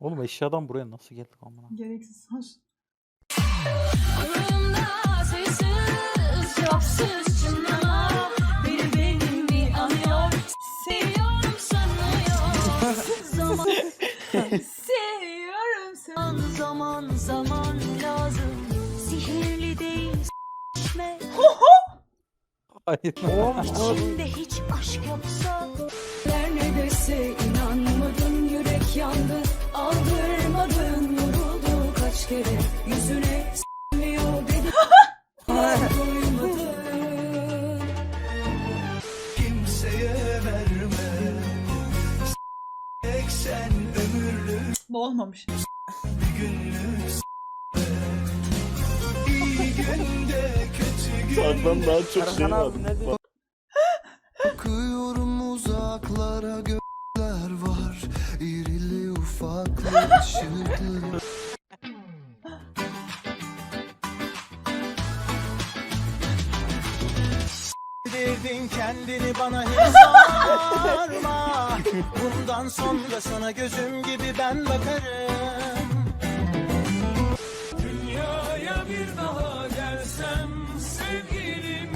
Oğlum eşyadan buraya nasıl geldik amına? Gereksiz anıyor Seviyorum sanıyor Zaman Seviyorum seni. zaman zaman lazım Sihirli değil s**me Hayır. İçinde hiç aşk yoksa ne dese inanmadın yürek yandı. Aldırmadın yoruldu kaç kere. Yüzüne s**miyor dedi. Duymadın kimseye verme. Tek sen ömürlü Bu olmamış. günlük İyi günde kötü günde. Senden daha çok şey var. İrili ufaklı ışıklı Derdin kendini bana hiç sorma. Bundan sonra sana gözüm gibi ben bakarım. Dünyaya bir daha gelsem sevgilim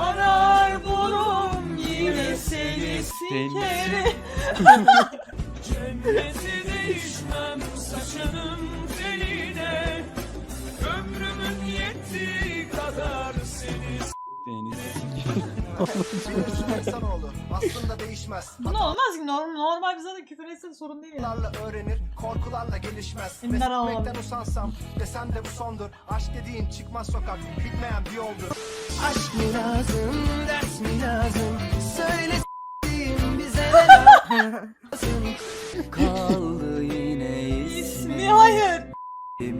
Arar bulurum yine seni sikerim. Cenneti değişmem saçının teline Ömrümün yettiği kadar seni Deniz. İnsanoğlu aslında değişmez. Bu ne olmaz ki normal, normal bize de küfür etse de sorun değil ya. Hatalarla öğrenir, korkularla gelişmez. Ve ağlam. sıkmaktan usansam desem de bu sondur. Aşk dediğin çıkmaz sokak, bitmeyen bir yoldur. Aşk mı lazım, ders mi lazım? Söyle s**eyim bize ne lazım? Kaldı yine İsmi hayır.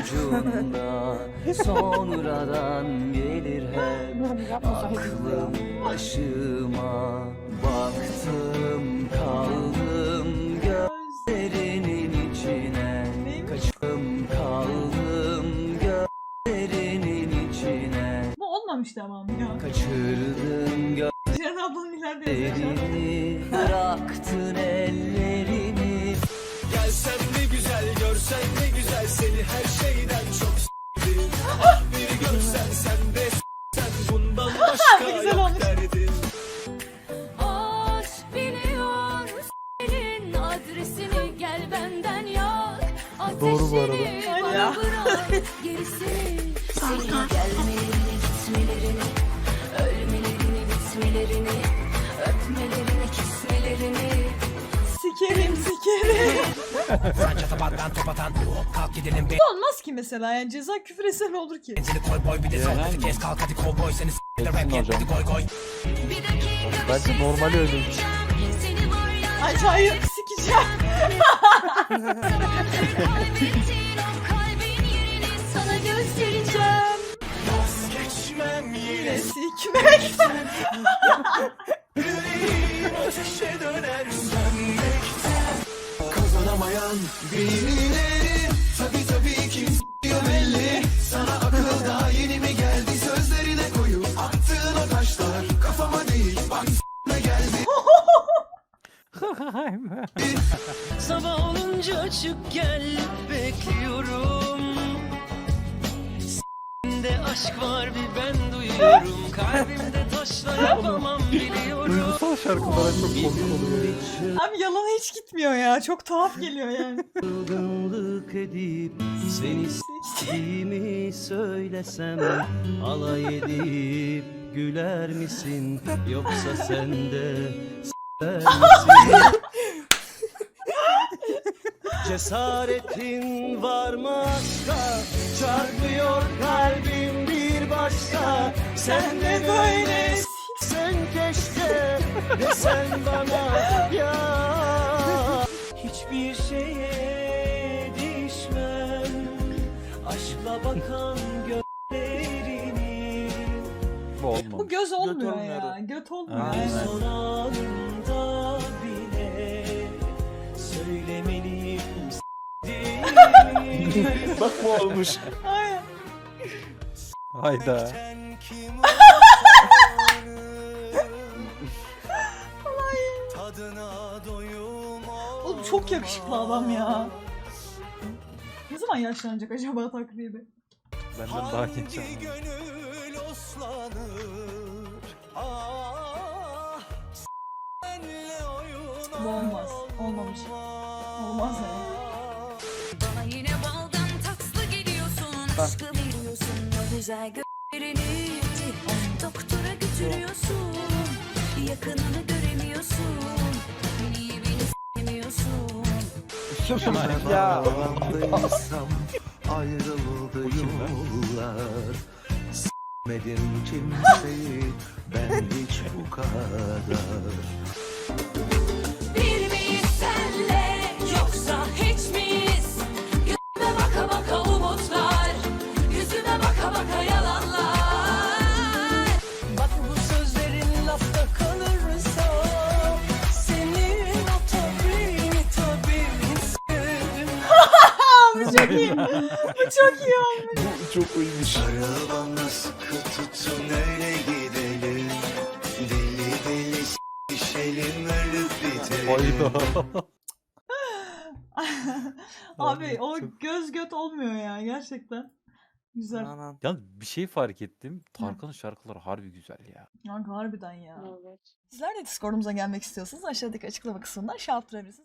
ucunda Sonradan gelir hep aklım başıma Baktım kaldım gözlerinin içine? Kaçtım kaldım gözlerinin içine Bu olmamıştı ama ya. Kaçırdın Cihan ablanın ileride gözlerini Bıraktın ellerini Gelsen ne güzel görsen ne güzel Seni her şeyden çok s**tim. Ah bir görsen sen de s**sen Bundan başka güzel yok olmuş. derdin. Aşk biliyor senin adresini gel benden yak. Doğru bu arada. Ateşini bana bırak gerisini Senin gelmelerini bitmelerini Öpmelerini kismelerini Sikerim sikerim. Sen çatabattan top atan hop kalk gidelim Bu olmaz ki mesela yani ceza küfür etse ne olur ki? benzini koy boy bir de son Yani. kes kalk hadi kovboy seni s**ler rap yetmedi hocam. koy koy Bence normali. Seni ya Acayip sikeceğim. Sikmek. ateşe döner Kazanamayan birileri Tabi tabi kim s**yor belli. Sana akıl daha yeni mi geldi? Sözlerine koyup attığın o taşlar Kafama değil bak s**me geldi. Sabah olunca çık gel aşk var bir ben duyuyorum Kalbimde taşla yapamam biliyorum Duygusal şarkılara çok komik oluyor ya. Abi yalana hiç gitmiyor ya. Çok tuhaf geliyor yani. Çılgınlık edip seni sevdiğimi söylesem Alay edip güler misin yoksa sen de misin? Cesaretin var mı aşka Çarpıyor kalbim başka Sen de böyle sen keşke Desen bana ya Hiçbir şeye değişmem Aşkla bakan gözlerini Bu olmamış. Bu göz olmuyor olmuyor ya. Göt olmuyor. Aynen. Anında bile Söylemeliyim Bak bu olmuş. Aynen. Hayda. Oğlum çok yakışıklı adam ya. Ne zaman yaşlanacak acaba takribi? Benden daha genç ama. gönül oslanır Ah Bu olmaz. Olmamış. Olmaz ya. Bana yine baldan tatlı geliyorsun Aşkı veriyorsun o güzel gözlerini Doktora götürüyorsun Yakınını göremiyorsun Niye beni s**emiyorsun Ya. Yalandıysam ayrıldı yollar. S**medim kimseyi ben hiç bu kadar Bu çok iyi. Bu çok iyi olmuş. Çok uyumuş. Sarıl bana sıkı tutun öyle gidelim Deli deli s**işelim ölüp bitelim Hayda. Abi o göz göt olmuyor ya gerçekten. Güzel. Yalnız bir şey fark ettim. Tarkan'ın şarkıları harbi güzel ya. Kanka harbiden ya. Sizler de Discord'umuza gelmek istiyorsanız aşağıdaki açıklama kısmından şey yaptırabilirsiniz.